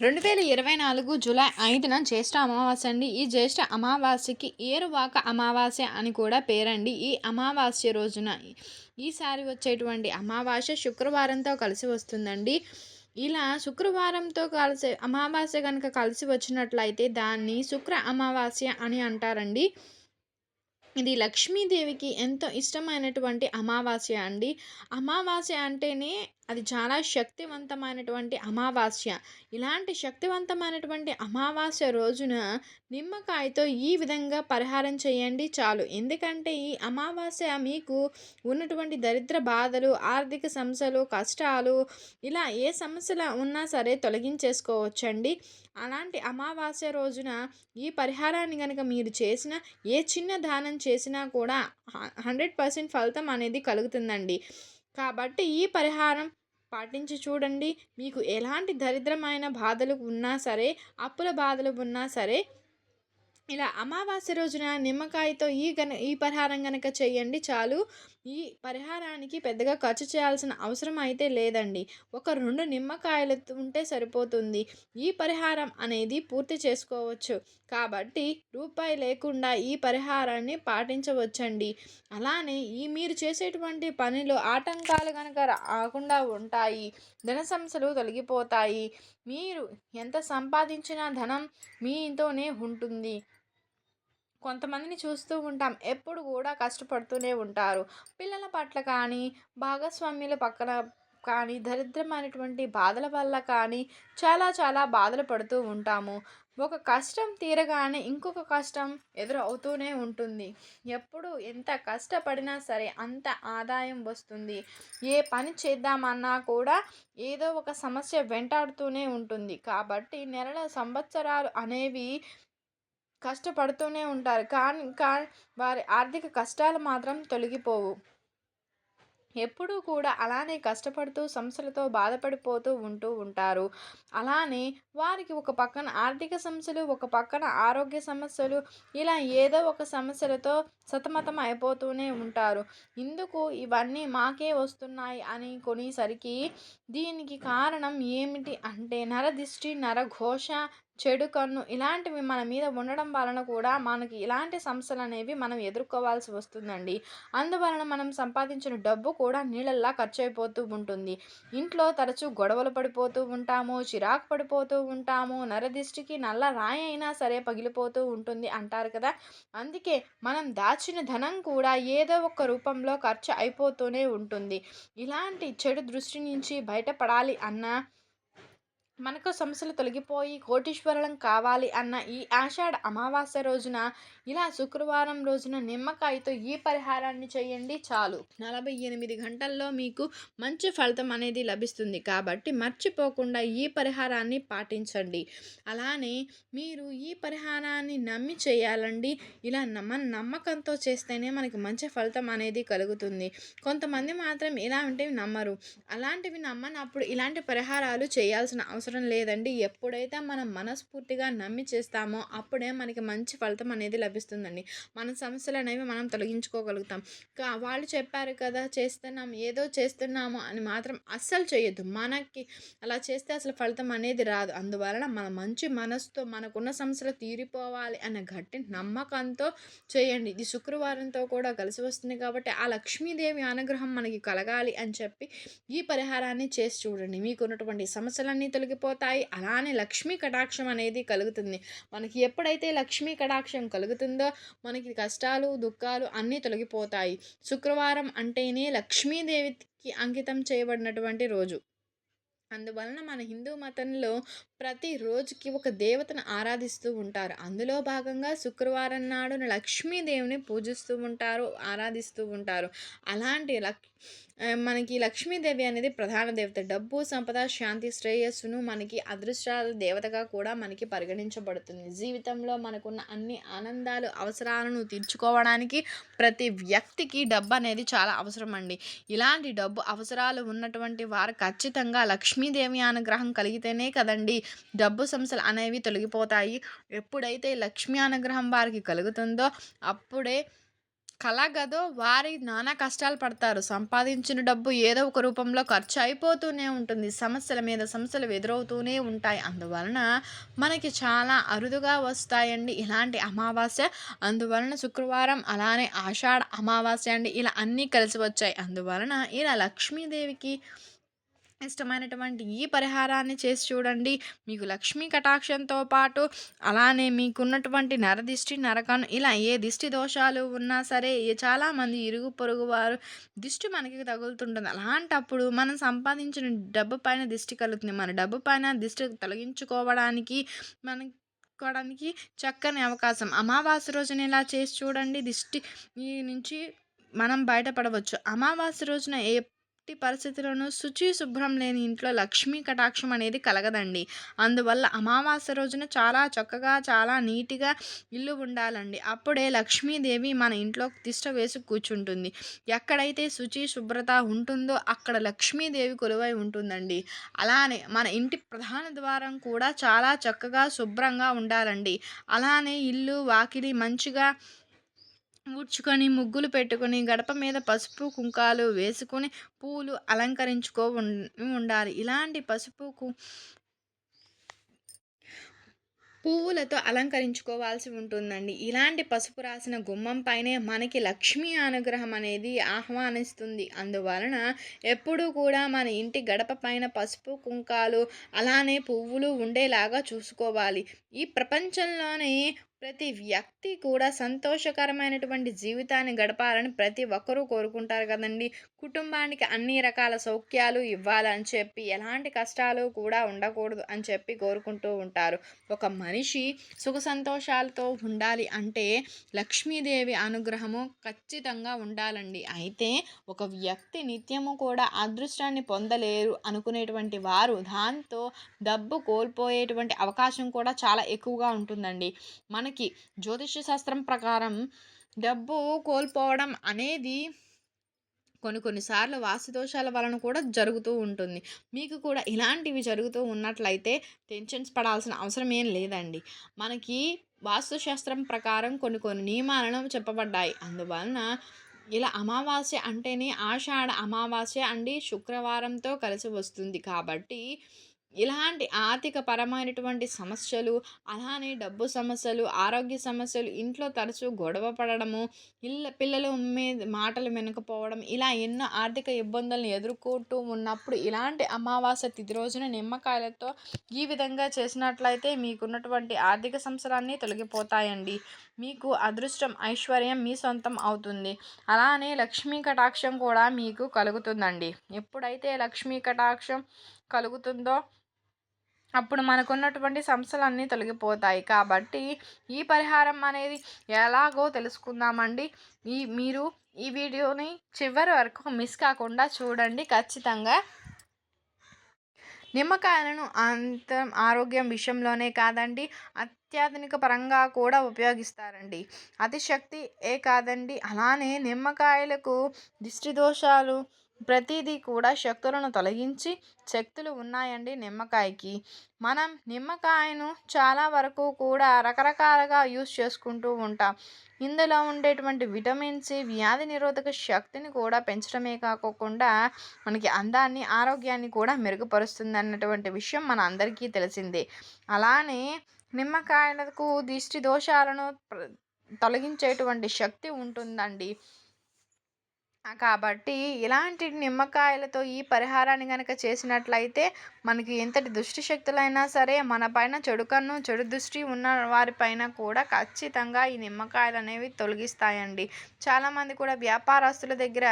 రెండు వేల ఇరవై నాలుగు జూలై ఐదున జ్యేష్ఠ అమావాస్య అండి. ఈ జ్యేష్ఠ అమావాస్యకి ఏరువాక అమావాస్య అని కూడా పేరండి. ఈ అమావాస్య రోజున ఈసారి వచ్చేటువంటి అమావాస్య శుక్రవారంతో కలిసి వస్తుందండి. ఇలా శుక్రవారంతో కలిసి అమావాస్య కనుక కలిసి వచ్చినట్లయితే దాన్ని శుక్ర అమావాస్య అని అంటారండి. ఇది లక్ష్మీదేవికి ఎంతో ఇష్టమైనటువంటి అమావాస్య అండి. అమావాస్య అంటేనే అది చాలా శక్తివంతమైనటువంటి అమావాస్య. ఇలాంటి శక్తివంతమైనటువంటి అమావాస్య రోజున నిమ్మకాయతో ఈ విధంగా పరిహారం చేయండి చాలు. ఎందుకంటే ఈ అమావాస్య మీకు ఉన్నటువంటి దరిద్ర బాధలు ఆర్థిక సమస్యలు కష్టాలు ఇలా ఏ సమస్యలు ఉన్నా సరే తొలగించేసుకోవచ్చండి. అలాంటి అమావాస్య రోజున ఈ పరిహారాన్ని కనుక మీరు చేసిన ఏ చిన్న దానం చేసినా కూడా హండ్రెడ్ పర్సెంట్ ఫలితం అనేది కలుగుతుందండి. కాబట్టి ఈ పరిహారం పాటించి చూడండి. మీకు ఎలాంటి దరిద్రమైన బాధలు ఉన్నా సరే అప్పుల బాధలు ఉన్నా సరే ఇలా అమావాస్య రోజున నిమ్మకాయతో ఈ గన ఈ పరిహారం కనుక చేయండి చాలు. ఈ పరిహారానికి పెద్దగా ఖర్చు చేయాల్సిన అవసరం అయితే లేదండి. ఒక రెండు నిమ్మకాయలు ఉంటే సరిపోతుంది. ఈ పరిహారం అనేది పూర్తి చేసుకోవచ్చు. కాబట్టి రూపాయి లేకుండా ఈ పరిహారాన్ని పాటించవచ్చండి. అలానే ఈ మీరు చేసేటువంటి పనిలో ఆటంకాలు కనుక రాకుండా ఉంటాయి. ధన సమస్యలు తొలగిపోతాయి. మీరు ఎంత సంపాదించిన ధనం మీతోనే ఉంటుంది. కొంతమందిని చూస్తూ ఉంటాం. ఎప్పుడు కూడా కష్టపడుతూనే ఉంటారు. పిల్లల పట్ల కానీ భాగస్వామ్యుల పక్కన కానీ దరిద్రమైనటువంటి బాధల వల్ల కానీ చాలా చాలా బాధలు పడుతూ ఉంటాము. ఒక కష్టం తీరగానే ఇంకొక కష్టం ఎదురు అవుతూనే ఉంటుంది. ఎప్పుడు ఎంత కష్టపడినా సరే అంత ఆదాయం వస్తుంది. ఏ పని చేద్దామన్నా కూడా ఏదో ఒక సమస్య వెంటాడుతూనే ఉంటుంది. కాబట్టి నెలల సంవత్సరాలు అనేవి కష్టపడుతూనే ఉంటారు. కానీ కా వారి ఆర్థిక కష్టాలు మాత్రం తొలగిపోవు. ఎప్పుడూ కూడా అలానే కష్టపడుతూ సమస్యలతో బాధపడిపోతూ ఉంటూ ఉంటారు. అలానే వారికి ఒక పక్కన ఆర్థిక సమస్యలు ఒక పక్కన ఆరోగ్య సమస్యలు ఇలా ఏదో ఒక సమస్యలతో సతమతం అయిపోతూనే ఉంటారు. ఇందుకు ఇవన్నీ మాకే వస్తున్నాయి అని కొనేసరికి దీనికి కారణం ఏమిటి అంటే నరదిష్టి నరఘోష చెడు కన్ను ఇలాంటివి మన మీద ఉండడం వలన కూడా మనకి ఇలాంటి సమస్యలు అనేవి మనం ఎదుర్కోవాల్సి వస్తుందండి. అందువలన మనం సంపాదించిన డబ్బు కూడా నీళ్ళల్లా ఖర్చు అయిపోతూ ఉంటుంది. ఇంట్లో తరచూ గొడవలు పడిపోతూ ఉంటాము చిరాకు పడిపోతూ ఉంటాము నరదిష్టికి నల్ల రాయి అయినా సరే పగిలిపోతూ ఉంటుంది అంటారు కదా. అందుకే మనం దాచిన ధనం కూడా ఏదో ఒక రూపంలో ఖర్చు అయిపోతూనే ఉంటుంది. ఇలాంటి చెడు దృష్టి నుంచి బయటపడాలి అన్నా మనకు సమస్యలు తొలగిపోయి కోటీశ్వరులం కావాలి అన్న ఈ ఆషాఢ అమావాస్య రోజున ఇలా శుక్రవారం రోజున నిమ్మకాయతో ఈ పరిహారాన్ని చేయండి చాలు. నలభై ఎనిమిది గంటల్లో మీకు మంచి ఫలితం అనేది లభిస్తుంది. కాబట్టి మర్చిపోకుండా ఈ పరిహారాన్ని పాటించండి. అలానే మీరు ఈ పరిహారాన్ని నమ్మి చేయాలండి. ఇలా మన నమ్మకంతో చేస్తేనే మనకి మంచి ఫలితం అనేది కలుగుతుంది. కొంతమంది మాత్రం ఇలాంటివి నమ్మరు. అలాంటివి నమ్మనప్పుడు ఇలాంటి పరిహారాలు చేయాల్సిన అవసరం లేదండి. ఎప్పుడైతే మనం మనస్ఫూర్తిగా నమ్మి చేస్తామో అప్పుడే మనకి మంచి ఫలితం అనేది లభిస్తుందండి. మన సమస్యలు అనేవి మనం తొలగించుకోగలుగుతాం. కా వాళ్ళు చెప్పారు కదా చేస్తున్నాం ఏదో చేస్తున్నాము అని మాత్రం అస్సలు చేయొద్దు. మనకి అలా చేస్తే అసలు ఫలితం అనేది రాదు. అందువలన మన మంచి మనసుతో మనకున్న సమస్యలు తీరిపోవాలి అనే గట్టి నమ్మకంతో చేయండి. ఇది శుక్రవారంతో కూడా కలిసి వస్తుంది కాబట్టి ఆ లక్ష్మీదేవి అనుగ్రహం మనకి కలగాలి అని చెప్పి ఈ పరిహారాన్ని చేసి చూడండి. మీకు ఉన్నటువంటి సమస్యలన్నీ తొలగిపోతాయి. అలానే లక్ష్మీ కటాక్షం అనేది కలుగుతుంది. మనకి ఎప్పుడైతే లక్ష్మీ కటాక్షం కలుగుతుంది మనకి కష్టాలు దుఃఖాలు అన్నీ తొలగిపోతాయి. శుక్రవారం అంటేనే లక్ష్మీదేవికి అంకితం చేయబడినటువంటి రోజు. అందువలన మన హిందూ మతంలో ప్రతి రోజుకి ఒక దేవతను ఆరాధిస్తూ ఉంటారు. అందులో భాగంగా శుక్రవారం నాడు లక్ష్మీదేవిని పూజిస్తూ ఉంటారు ఆరాధిస్తూ ఉంటారు. అలాంటి లక్ మనకి లక్ష్మీదేవి అనేది ప్రధాన దేవత. డబ్బు సంపద శాంతి శ్రేయస్సును మనకి అదృష్టాల దేవతగా కూడా మనకి పరిగణించబడుతుంది. జీవితంలో మనకున్న అన్ని ఆనందాలు అవసరాలను తీర్చుకోవడానికి ప్రతి వ్యక్తికి డబ్బు అనేది చాలా అవసరం అండి. ఇలాంటి డబ్బు అవసరాలు ఉన్నటువంటి వారు ఖచ్చితంగా లక్ష్మీదేవి అనుగ్రహం కలిగితేనే కదండి డబ్బు సమస్యలు అనేవి తొలగిపోతాయి. ఎప్పుడైతే లక్ష్మీ అనుగ్రహం వారికి కలుగుతుందో అప్పుడే కలగదో వారి నానా కష్టాలు పడతారు. సంపాదించిన డబ్బు ఏదో ఒక రూపంలో ఖర్చు అయిపోతూనే ఉంటుంది. సమస్యల మీద సమస్యలు ఎదురవుతూనే ఉంటాయి. అందువలన మనకి చాలా అరుదుగా వస్తాయండి ఇలాంటి అమావాస్య. అందువలన శుక్రవారం అలానే ఆషాఢ అమావాస్య అండి ఇలా అన్నీ కలిసి వచ్చాయి. అందువలన ఇలా లక్ష్మీదేవికి ఇష్టమైనటువంటి ఈ పరిహారాన్ని చేసి చూడండి. మీకు లక్ష్మీ కటాక్షంతో పాటు అలానే మీకున్నటువంటి నరదిష్టి నరకను ఇలా ఏ దిష్టి దోషాలు ఉన్నా సరే చాలామంది ఇరుగు పొరుగు వారు దిష్టి మనకి తగులుతుంటుంది. అలాంటప్పుడు మనం సంపాదించిన డబ్బు పైన దిష్టి కలుగుతుంది. మన డబ్బు పైన దిష్టి తొలగించుకోవడానికి మనకి కోవడానికి చక్కని అవకాశం. అమావాస్య రోజున ఇలా చేసి చూడండి. దిష్టి నుంచి మనం బయటపడవచ్చు. అమావాస్య రోజున ఏ ఎట్టి పరిస్థితుల్లోనూ శుచి శుభ్రం లేని ఇంట్లో లక్ష్మీ కటాక్షం అనేది కలగదండి. అందువల్ల అమావాస్య రోజున చాలా చక్కగా చాలా నీట్గా ఇల్లు ఉండాలండి. అప్పుడే లక్ష్మీదేవి మన ఇంట్లో తిష్ట వేసి కూర్చుంటుంది. ఎక్కడైతే శుచి శుభ్రత ఉంటుందో అక్కడ లక్ష్మీదేవి కొలువై ఉంటుందండి. అలానే మన ఇంటి ప్రధాన ద్వారం కూడా చాలా చక్కగా శుభ్రంగా ఉండాలండి. అలానే ఇల్లు వాకిలి మంచిగా ఊడ్చుకొని ముగ్గులు పెట్టుకొని గడప మీద పసుపు కుంకాలు వేసుకొని పూలు అలంకరించుకో ఉండాలి. ఇలాంటి పసుపుకు పువ్వులతో అలంకరించుకోవాల్సి ఉంటుందండి. ఇలాంటి పసుపు రాసిన గుమ్మం పైనే మనకి లక్ష్మీ అనుగ్రహం అనేది ఆహ్వానిస్తుంది. అందువలన ఎప్పుడూ కూడా మన ఇంటి గడప పైన పసుపు కుంకాలు అలానే పువ్వులు ఉండేలాగా చూసుకోవాలి. ఈ ప్రపంచంలోనే ప్రతి వ్యక్తి కూడా సంతోషకరమైనటువంటి జీవితాన్ని గడపాలని ప్రతి ఒక్కరూ కోరుకుంటారు కదండి. కుటుంబానికి అన్ని రకాల సౌఖ్యాలు ఇవ్వాలని చెప్పి ఎలాంటి కష్టాలు కూడా ఉండకూడదు అని చెప్పి కోరుకుంటూ ఉంటారు. ఒక మనిషి సుఖ సంతోషాలతో ఉండాలి అంటే లక్ష్మీదేవి అనుగ్రహము ఖచ్చితంగా ఉండాలండి. అయితే ఒక వ్యక్తి నిత్యము కూడా అదృష్టాన్ని పొందలేరు అనుకునేటువంటి వారు దాంతో డబ్బు కోల్పోయేటువంటి అవకాశం కూడా చాలా ఎక్కువగా ఉంటుందండి. మన మనకి జ్యోతిష శాస్త్రం ప్రకారం డబ్బు కోల్పోవడం అనేది కొన్ని కొన్నిసార్లు వాస్తు దోషాల వలన కూడా జరుగుతూ ఉంటుంది. మీకు కూడా ఇలాంటివి జరుగుతూ ఉన్నట్లయితే టెన్షన్స్ పడాల్సిన అవసరం ఏం లేదండి. మనకి వాస్తుశాస్త్రం ప్రకారం కొన్ని కొన్ని నియమాలను చెప్పబడ్డాయి. అందువలన ఇలా అమావాస్య అంటేనే ఆషాఢ అమావాస్య అండి శుక్రవారంతో కలిసి వస్తుంది కాబట్టి ఇలాంటి ఆర్థిక పరమైనటువంటి సమస్యలు అలానే డబ్బు సమస్యలు ఆరోగ్య సమస్యలు ఇంట్లో తరచూ గొడవ పడడము ఇళ్ళ పిల్లలు మీద మాటలు వినకపోవడం ఇలా ఎన్నో ఆర్థిక ఇబ్బందులను ఎదుర్కొంటూ ఉన్నప్పుడు ఇలాంటి అమావాస్య తిథి రోజున నిమ్మకాయలతో ఈ విధంగా చేసినట్లయితే మీకున్నటువంటి ఆర్థిక సంవత్సరాన్ని తొలగిపోతాయండి. మీకు అదృష్టం ఐశ్వర్యం మీ సొంతం అవుతుంది. అలానే లక్ష్మీ కటాక్షం కూడా మీకు కలుగుతుందండి. ఎప్పుడైతే లక్ష్మీ కటాక్షం కలుగుతుందో అప్పుడు మనకున్నటువంటి సమస్యలన్నీ తొలగిపోతాయి. కాబట్టి ఈ పరిహారం అనేది ఎలాగో తెలుసుకుందామండి. ఈ మీరు ఈ వీడియోని చివరి వరకు మిస్ కాకుండా చూడండి. ఖచ్చితంగా నిమ్మకాయలను అంత ఆరోగ్యం విషయంలోనే కాదండి అత్యాధునిక పరంగా కూడా ఉపయోగిస్తారండి. అతిశక్తి ఏ కాదండి అలానే నిమ్మకాయలకు దిష్టి దోషాలు ప్రతిదీ కూడా శక్తులను తొలగించి శక్తులు ఉన్నాయండి నిమ్మకాయకి. మనం నిమ్మకాయను చాలా వరకు కూడా రకరకాలుగా యూస్ చేసుకుంటూ ఉంటాం. ఇందులో ఉండేటువంటి విటమిన్ సి వ్యాధి నిరోధక శక్తిని కూడా పెంచడమే కాకుండా మనకి అందాన్ని ఆరోగ్యాన్ని కూడా మెరుగుపరుస్తుంది అన్నటువంటి విషయం మన అందరికీ తెలిసిందే. అలానే నిమ్మకాయలకు దిష్టి దోషాలను తొలగించేటువంటి శక్తి ఉంటుందండి. కాబట్టి ఇలాంటి నిమ్మకాయలతో ఈ పరిహారాన్ని కనుక చేసినట్లయితే మనకి ఎంతటి దుష్టి శక్తులైనా సరే మన పైన చెడు కన్ను చెడు దృష్టి ఉన్న వారిపైన కూడా ఖచ్చితంగా ఈ నిమ్మకాయలు అనేవి తొలగిస్తాయండి. చాలామంది కూడా వ్యాపారస్తుల దగ్గర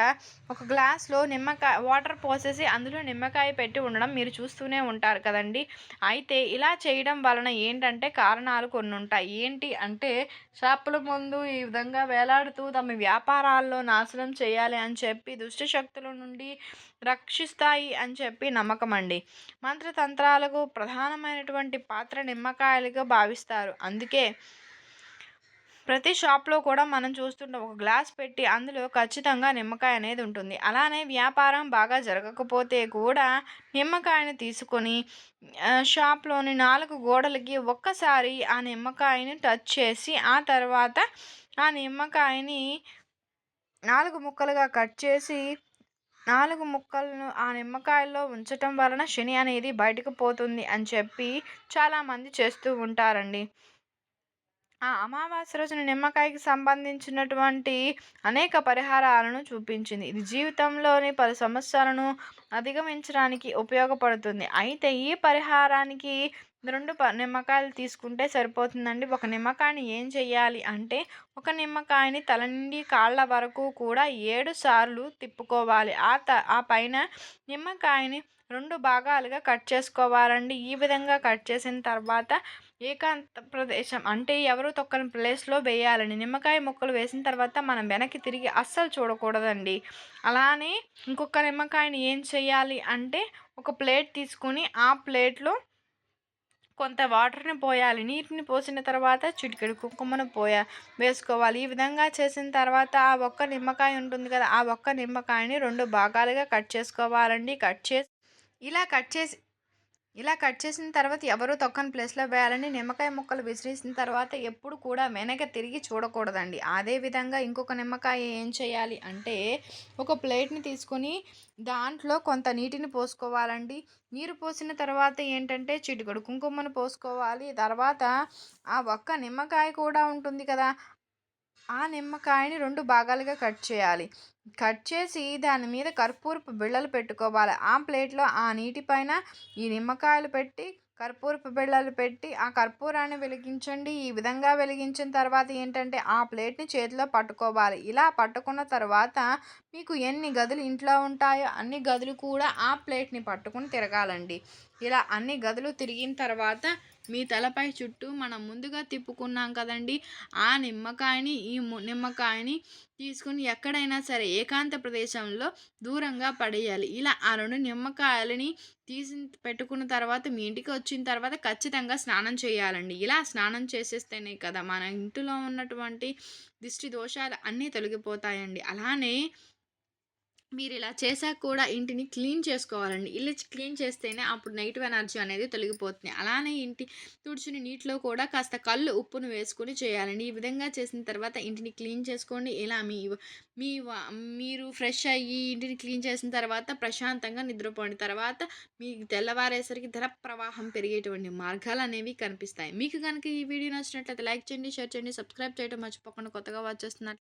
ఒక గ్లాస్లో నిమ్మకాయ వాటర్ పోసేసి అందులో నిమ్మకాయ పెట్టి ఉండడం మీరు చూస్తూనే ఉంటారు కదండి. అయితే ఇలా చేయడం వలన ఏంటంటే కారణాలు కొన్ని ఉంటాయి. ఏంటి అంటే షాపుల ముందు ఈ విధంగా వేలాడుతూ తమ వ్యాపారాల్లో నాశనం చేయాలి అని చెప్పి దుష్టశక్తుల నుండి రక్షిస్తాయి అని చెప్పి నమ్మకం అండి. మంత్రతంత్రాలకు ప్రధానమైనటువంటి పాత్ర నిమ్మకాయలుగా భావిస్తారు. అందుకే ప్రతి షాప్లో కూడా మనం చూస్తుంటాం ఒక గ్లాస్ పెట్టి అందులో ఖచ్చితంగా నిమ్మకాయ అనేది ఉంటుంది. అలానే వ్యాపారం బాగా జరగకపోతే కూడా నిమ్మకాయని తీసుకొని షాప్లోని నాలుగు గోడలకి ఒక్కసారి ఆ నిమ్మకాయని టచ్ చేసి ఆ తర్వాత ఆ నిమ్మకాయని నాలుగు ముక్కలుగా కట్ చేసి నాలుగు ముక్కలను ఆ నిమ్మకాయల్లో ఉంచటం వలన శని అనేది బయటకు పోతుంది అని చెప్పి చాలామంది చేస్తూ ఉంటారండి. ఆ అమావాస్య రోజున నిమ్మకాయకి సంబంధించినటువంటి అనేక పరిహారాలను చూపించింది. ఇది జీవితంలోని పలు సమస్యలను అధిగమించడానికి ఉపయోగపడుతుంది. అయితే ఈ పరిహారానికి రెండు ప నిమ్మకాయలు తీసుకుంటే సరిపోతుందండి. ఒక నిమ్మకాయని ఏం చేయాలి అంటే ఒక నిమ్మకాయని తల నుండి కాళ్ళ వరకు కూడా ఏడు సార్లు తిప్పుకోవాలి. ఆ త ఆ పైన నిమ్మకాయని రెండు భాగాలుగా కట్ చేసుకోవాలండి. ఈ విధంగా కట్ చేసిన తర్వాత ఏకాంత ప్రదేశం అంటే ఎవరు తొక్కని ప్లేస్లో వేయాలండి. నిమ్మకాయ ముక్కలు వేసిన తర్వాత మనం వెనక్కి తిరిగి అస్సలు చూడకూడదండి. అలానే ఇంకొక నిమ్మకాయని ఏం చేయాలి అంటే ఒక ప్లేట్ తీసుకొని ఆ ప్లేట్లో కొంత వాటర్ని పోయాలి. నీటిని పోసిన తర్వాత చిటికెడు కుంకుమను పోయా వేసుకోవాలి. ఈ విధంగా చేసిన తర్వాత ఆ ఒక్క నిమ్మకాయ ఉంటుంది కదా ఆ ఒక్క నిమ్మకాయని రెండు భాగాలుగా కట్ చేసుకోవాలండి. కట్ చేసి ఇలా కట్ చేసి ఇలా కట్ చేసిన తర్వాత ఎవరూ తొక్కని ప్లేస్లో వేయాలని నిమ్మకాయ ముక్కలు విసిరేసిన తర్వాత ఎప్పుడు కూడా వెనక తిరిగి చూడకూడదండి. అదేవిధంగా ఇంకొక నిమ్మకాయ ఏం చేయాలి అంటే ఒక ప్లేట్ని తీసుకొని దాంట్లో కొంత నీటిని పోసుకోవాలండి. నీరు పోసిన తర్వాత ఏంటంటే చిటికడు కుంకుమను పోసుకోవాలి. తర్వాత ఆ ఒక్క నిమ్మకాయ కూడా ఉంటుంది కదా ఆ నిమ్మకాయని రెండు భాగాలుగా కట్ చేయాలి. కట్ చేసి దాని మీద కర్పూరపు బిళ్ళలు పెట్టుకోవాలి. ఆ ప్లేట్లో ఆ నీటిపైన ఈ నిమ్మకాయలు పెట్టి కర్పూరపు బిళ్ళలు పెట్టి ఆ కర్పూరాన్ని వెలిగించండి. ఈ విధంగా వెలిగించిన తర్వాత ఏంటంటే ఆ ప్లేట్ని చేతిలో పట్టుకోవాలి. ఇలా పట్టుకున్న తర్వాత మీకు ఎన్ని గదులు ఇంట్లో ఉంటాయో అన్ని గదులు కూడా ఆ ప్లేట్ని పట్టుకుని తిరగాలండి. ఇలా అన్ని గదులు తిరిగిన తర్వాత మీ తలపై చుట్టూ మనం ముందుగా తిప్పుకున్నాం కదండి. ఆ నిమ్మకాయని ఈ నిమ్మకాయని తీసుకుని ఎక్కడైనా సరే ఏకాంత ప్రదేశంలో దూరంగా పడేయాలి. ఇలా ఆ రెండు నిమ్మకాయలని తీసి పెట్టుకున్న తర్వాత మీ ఇంటికి వచ్చిన తర్వాత ఖచ్చితంగా స్నానం చేయాలండి. ఇలా స్నానం చేసేస్తేనే కదా మన ఇంటిలో ఉన్నటువంటి దిష్టి దోషాలు అన్నీ తొలగిపోతాయండి. అలానే మీరు ఇలా చేశాక కూడా ఇంటిని క్లీన్ చేసుకోవాలండి. ఇల్లు క్లీన్ చేస్తేనే అప్పుడు నెగిటివ్ ఎనర్జీ అనేది తొలగిపోతుంది. అలానే ఇంటి తుడుచుని నీటిలో కూడా కాస్త కళ్ళు ఉప్పును వేసుకొని చేయాలండి. ఈ విధంగా చేసిన తర్వాత ఇంటిని క్లీన్ చేసుకోండి. ఇలా మీ మీ మీరు ఫ్రెష్ అయ్యి ఇంటిని క్లీన్ చేసిన తర్వాత ప్రశాంతంగా నిద్రపోయిన తర్వాత మీకు తెల్లవారేసరికి ధర ప్రవాహం పెరిగేటువంటి మార్గాలు అనేవి కనిపిస్తాయి. మీకు కనుక ఈ వీడియో నచ్చినట్లయితే లైక్ చేయండి షేర్ చేయండి సబ్స్క్రైబ్ చేయడం మర్చిపోకుండా కొత్తగా వాచ్ చేస్తున్నట్లు